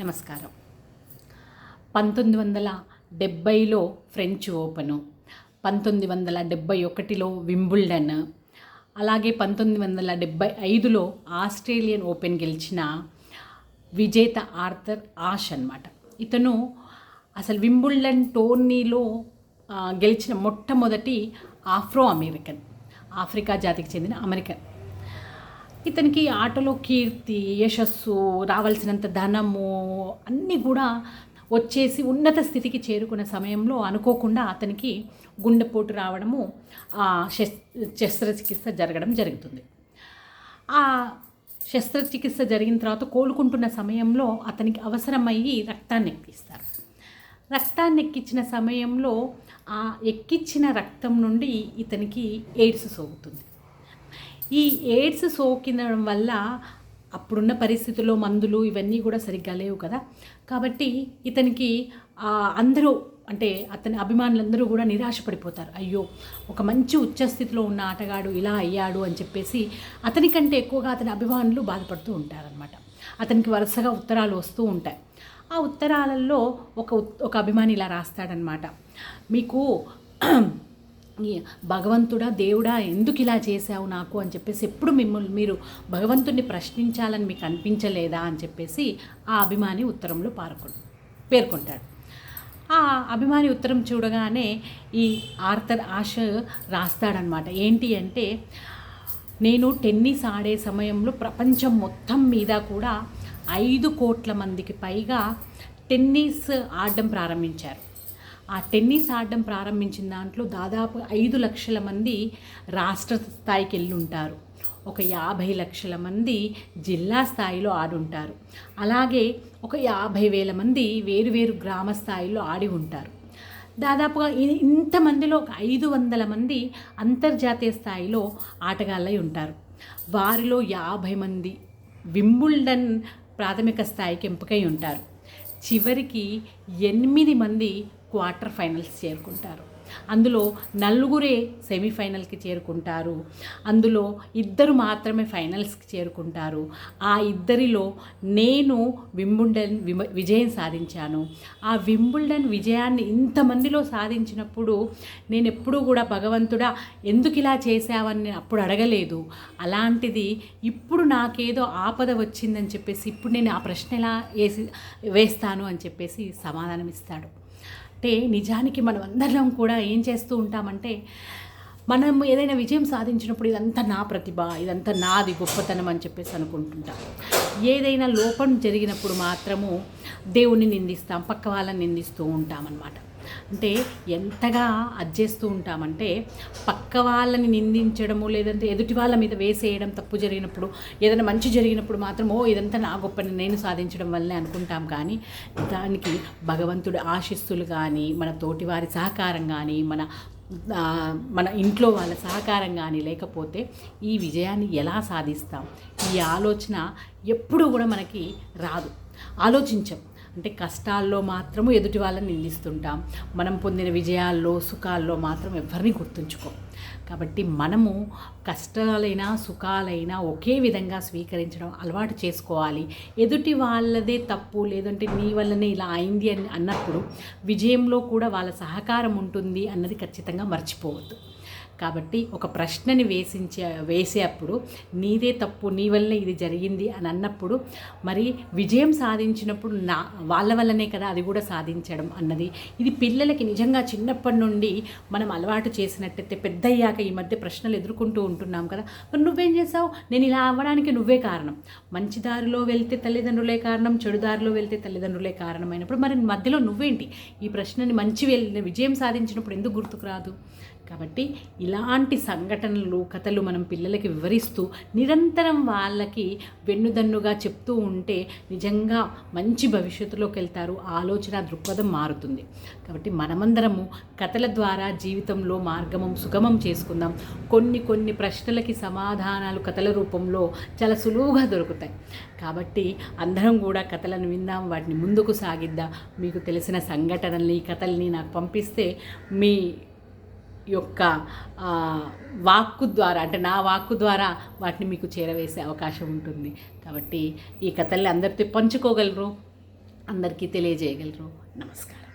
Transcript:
నమస్కారం. పంతొమ్మిది వందల డెబ్భైలో ఫ్రెంచ్ ఓపెను పంతొమ్మిది వందల డెబ్భై ఒకటిలో వింబుల్డన్ అలాగే పంతొమ్మిది వందల డెబ్భై ఐదులో ఆస్ట్రేలియన్ ఓపెన్ గెలిచిన విజేత ఆర్థర్ ఆష్ అన్నమాట. ఇతను అసలు వింబుల్డన్ టోర్నీలో గెలిచిన మొట్టమొదటి ఆఫ్రో అమెరికన్ ఆఫ్రికా జాతికి చెందిన అమెరికన్. ఇతనికి ఆటలో కీర్తి యశస్సు రావాల్సినంత ధనము అన్నీ కూడా వచ్చేసి ఉన్నత స్థితికి చేరుకున్న సమయంలో అనుకోకుండా అతనికి గుండెపోటు రావడము ఆ శస్ శస్త్రచికిత్స జరగడం జరుగుతుంది. ఆ శస్త్రచికిత్స జరిగిన తర్వాత కోలుకుంటున్న సమయంలో అతనికి అవసరమయ్యి రక్తాన్ని ఎక్కిస్తారు. రక్తాన్ని ఎక్కించిన సమయంలో ఆ ఎక్కించిన రక్తం నుండి ఇతనికి ఎయిడ్స్ సోకుతుంది. ఈ ఎయిడ్స్ సోకినడం వల్ల అప్పుడున్న పరిస్థితుల్లో మందులు ఇవన్నీ కూడా సరిగ్గా లేవు కదా. కాబట్టి ఇతనికి అందరూ అంటే అతని అభిమానులందరూ కూడా నిరాశపడిపోతారు. అయ్యో ఒక మంచి ఉచ్చస్థితిలో ఉన్న ఆటగాడు ఇలా అయ్యాడు అని చెప్పేసి అతనికంటే ఎక్కువగా అతని అభిమానులు బాధపడుతూ ఉంటారనమాట అతనికి వరుసగా ఉత్తరాలు వస్తూ ఉంటాయి. ఆ ఉత్తరాలలో ఒక ఒక అభిమాని ఇలా రాస్తాడనమాట మీకు భగవంతుడా దేవుడా ఎందుకు ఇలా చేశావు నాకు అని చెప్పేసి ఎప్పుడు మిమ్మల్ని మీరు భగవంతుడిని ప్రశ్నించాలని మీకు అనిపించలేదా అని చెప్పేసి ఆ అభిమాని ఉత్తరంలో పారుకు పేర్కొంటాడు. ఆ అభిమాని ఉత్తరం చూడగానే ఈ ఆర్థర్ ఆశ రాస్తాడనమాట ఏంటి అంటే నేను టెన్నిస్ ఆడే సమయంలో ప్రపంచం మొత్తం మీద కూడా ఐదు కోట్ల మందికి పైగా టెన్నిస్ ఆడడం ప్రారంభించారు. ఆ టెన్నిస్ ఆడడం ప్రారంభించిన దాంట్లో దాదాపు ఐదు లక్షల మంది రాష్ట్ర స్థాయికి వెళ్ళి ఉంటారు ఒక యాభై లక్షల మంది జిల్లా స్థాయిలో ఆడుంటారు. అలాగే ఒక యాభై వేల మంది వేరువేరు గ్రామ స్థాయిలో ఆడి ఉంటారు. దాదాపుగా ఇంతమందిలో ఒక ఐదు వందల మంది అంతర్జాతీయ స్థాయిలో ఆటగాళ్ళై ఉంటారు. వారిలో యాభై మంది వింబుల్డన్ ప్రాథమిక స్థాయికి ఎంపికై ఉంటారు. చివరికి ఎనిమిది మంది క్వార్టర్ ఫైనల్స్ చేరుకుంటారు. అందులో నలుగురే సెమీఫైనల్కి చేరుకుంటారు. అందులో ఇద్దరు మాత్రమే ఫైనల్స్కి చేరుకుంటారు. ఆ ఇద్దరిలో నేను వింబుల్డన్ విమ- విజయం సాధించాను. ఆ వింబుల్డన్ విజయాన్ని ఇంతమందిలో సాధించినప్పుడు నేను ఎప్పుడూ కూడా భగవంతుడా ఎందుకు ఇలా చేశావని నేను అప్పుడు అడగలేదు. అలాంటిది ఇప్పుడు నాకేదో ఆపద వచ్చిందని చెప్పేసి ఇప్పుడు నేను ఆ ప్రశ్న ఎలా వేసి వేస్తాను అని చెప్పేసి సమాధానం ఇస్తాడు అంటే నిజానికి మనం అందరం కూడా ఏం చేస్తూ ఉంటామంటే మనం ఏదైనా విజయం సాధించినప్పుడు ఇదంతా నా ప్రతిభ ఇదంతా నాది గొప్పతనం అని చెప్పేసి అనుకుంటుంటాం. ఏదైనా లోపం జరిగినప్పుడు మాత్రము దేవుణ్ణి నిందిస్తాం పక్క వాళ్ళని నిందిస్తూ ఉంటామన్నమాట. అంటే ఎంతగా అజ్జేస్తూ ఉంటామంటే పక్క వాళ్ళని నిందించడము లేదంటే ఎదుటి వాళ్ళ మీద వేసేయడం తప్పు జరిగినప్పుడు ఏదైనా మంచి జరిగినప్పుడు మాత్రం ఓ ఇదంతా నా గొప్పని నేను సాధించడం వల్లనే అనుకుంటాం. కానీ దానికి భగవంతుడి ఆశిస్తులు కానీ మన తోటివారి సహకారం కానీ మన మన ఇంట్లో వాళ్ళ సహకారం కానీ లేకపోతే ఈ విజయాన్ని ఎలా సాధిస్తాం? ఈ ఆలోచన ఎప్పుడూ కూడా మనకి రాదు. ఆలోచించం. అంటే కష్టాల్లో మాత్రము ఎదుటి వాళ్ళని నిందిస్తుంటాం. మనం పొందిన విజయాల్లో సుఖాల్లో మాత్రం ఎవరిని గుర్తుంచుకో. కాబట్టి మనము కష్టాలైనా సుఖాలైనా ఒకే విధంగా స్వీకరించడం అలవాటు చేసుకోవాలి. ఎదుటి వాళ్ళదే తప్పు లేదంటే నీ వల్లనే ఇలా అయింది అని అన్నప్పుడు విజయంలో కూడా వాళ్ళ సహకారం ఉంటుంది అన్నది ఖచ్చితంగా మర్చిపోవద్దు. కాబట్టి ఒక ప్రశ్నని వేసించే వేసేటప్పుడు నీదే తప్పు నీ వల్లే ఇది జరిగింది అని అన్నప్పుడు మరి విజయం సాధించినప్పుడు నా వాళ్ళ వల్లనే కదా అది కూడా సాధించడం అన్నది. ఇది పిల్లలకి నిజంగా చిన్నప్పటి నుండి మనం అలవాటు చేసినట్టయితే పెద్దయ్యాక ఈ మధ్య ప్రశ్నలు ఎదుర్కొంటూ ఉంటున్నాం కదా. మరి నువ్వేం చేసావు నేను ఇలా అవ్వడానికి నువ్వే కారణం. మంచి దారిలో వెళ్తే తల్లిదండ్రులే కారణం చెడు దారిలో వెళ్తే తల్లిదండ్రులే కారణమైనప్పుడు మరి మధ్యలో నువ్వేంటి? ఈ ప్రశ్నని మంచి వెళ్ళిన విజయం సాధించినప్పుడు ఎందుకు గుర్తుకు రాదు? కాబట్టి ఇలాంటి సంఘటనలు కథలు మనం పిల్లలకి వివరిస్తూ నిరంతరం వాళ్ళకి వెన్నుదన్నుగా చెప్తూ ఉంటే నిజంగా మంచి భవిష్యత్తులోకి వెళ్తారు. ఆలోచన దృక్పథం మారుతుంది. కాబట్టి మనమందరము కథల ద్వారా జీవితంలో మార్గమం సుగమం చేసుకుందాం. కొన్ని కొన్ని ప్రశ్నలకి సమాధానాలు కథల రూపంలో చాలా సులువుగా దొరుకుతాయి. కాబట్టి అందరం కూడా కథలను విందాం వాటిని ముందుకు సాగిద్దాం. మీకు తెలిసిన సంఘటనల్ని కథల్ని నాకు పంపిస్తే మీ యొక్క వాక్కు ద్వారా అంటే నా వాక్కు ద్వారా వాటిని మీకు చేరవేసే అవకాశం ఉంటుంది. కాబట్టి ఈ కథల్ని అందరితో పంచుకోగలరు. అందరికీ తెలియజేయగలరు. నమస్కారం.